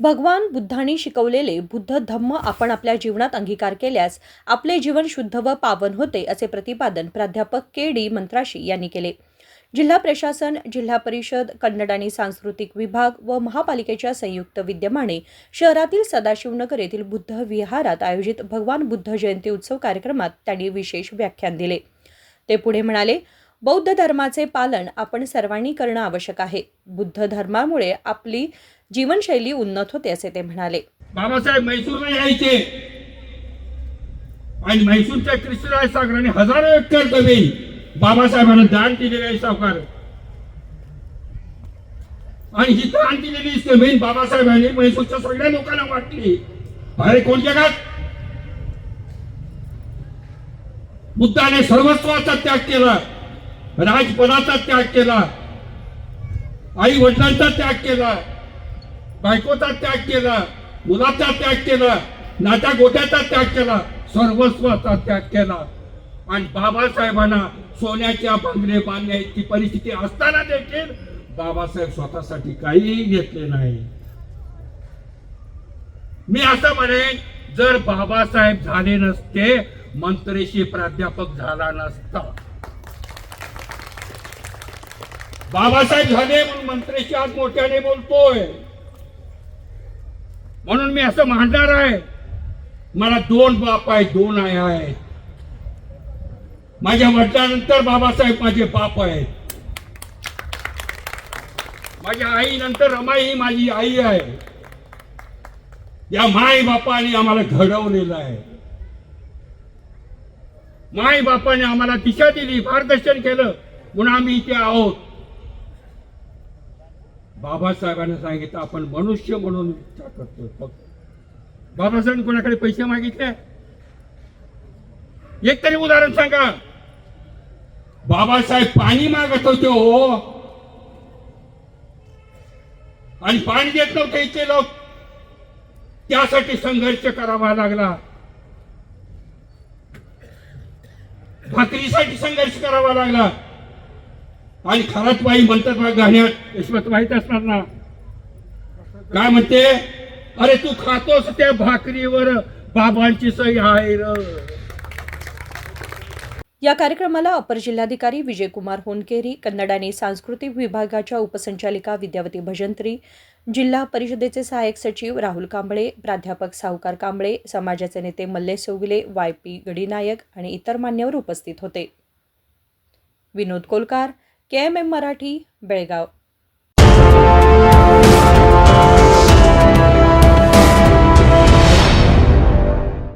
भगवान बुद्धांनी शिकवलेले बुद्ध धम्म आपण आपल्या जीवनात अंगीकार केल्यास आपले जीवन शुद्ध व पावन होते असे प्रतिपादन प्राध्यापक के डी मंत्राशी यांनी केले. जिल्हा प्रशासन जिल्हा परिषद कन्नड आणि सांस्कृतिक विभाग व महापालिकेच्या संयुक्त विद्यमाने शहरातील सदाशिवनगर येथील बुद्ध विहारात आयोजित भगवान बुद्ध जयंती उत्सव कार्यक्रमात त्यांनी विशेष व्याख्यान दिले. ते पुढे म्हणाले बौद्ध धर्माचे पालन आपण सर्वांनी करणं आवश्यक आहे. बुद्ध धर्मामुळे आपली जीवनशैली उन्नत होते असे ते म्हणाले. बाबासाहेब मैसूरला यायचे. आणि मैसूरच्या कृष्णराज सागराने हजारो एकर जमीन बाबासाहेबांना दान दिलेले आहे सावकार. आणि ही दान दिलेली जमीन बाबासाहेबांनी म्हैसूरच्या सगळ्या लोकांना वाटली. अरे कोण जगात? बुद्धाने सर्वस्वाचा त्याग केला. राजपदाचा त्याग केला. आई वडिलांचा त्याग केला. बायकोचा त्याग केला. मुलाचा त्याग केला. नात्या गोट्याचा त्याग केला. सर्वस्वाचा त्याग केला. आणि बाबासाहेबांना सोन्याच्या बंगले बांधण्याची परिस्थिती असताना देखील बाबासाहेब स्वतःसाठी काहीही घेतले नाही. मी असं म्हणेन जर बाबासाहेब झाले नसते मंत्रेशी प्राध्यापक झाला नसता. बाबासाहेब झाले म्हणून मंत्र्याची आज मोठ्याने बोलतोय. म्हणून मी असं म्हणणार आहे मला दोन बाप आहेत दोन आई आहेत. माझ्या वडिलानंतर बाबासाहेब माझे बाप आहेत. माझ्या आई नंतर रमाई ही माझी आई आहे. या माई बापाने आम्हाला घडवलेलं आहे. माई बापाने आम्हाला दिशा दिली मार्गदर्शन केलं म्हणून आम्ही इथे आहोत. बाबासाहेबांना सांगितलं आपण मनुष्य म्हणून विचार करतो फक्त. बाबासाहेबांनी कोणाकडे पैसे मागितले? एक तरी उदाहरण सांगा. बाबासाहेब पाणी मागत होते हो. आणि पाणी देत नव्हते इथे लोक. त्यासाठी संघर्ष करावा लागला. भाकरीसाठी संघर्ष करावा लागला. आणि खरात म्हणतात ना गाण्यात यशवंत माहीत असणार ना? काय म्हणते? अरे तू खातोस त्या भाकरीवर बाबांची सही आहे र. या कार्यक्रमाला अपर जिल्हाधिकारी विजयकुमार होनकेरी कन्नड आणि सांस्कृतिक विभागाच्या उपसंचालिका विद्यावती भजंत्री जिल्हा परिषदेचे सहाय्यक सचिव राहुल कांबळे प्राध्यापक सावकार कांबळे समाजाचे नेते मल्लेश सोगले वाय पी गडीनायक आणि इतर मान्यवर उपस्थित होते. Vinod Kolkar K M M Marathi Belgaum.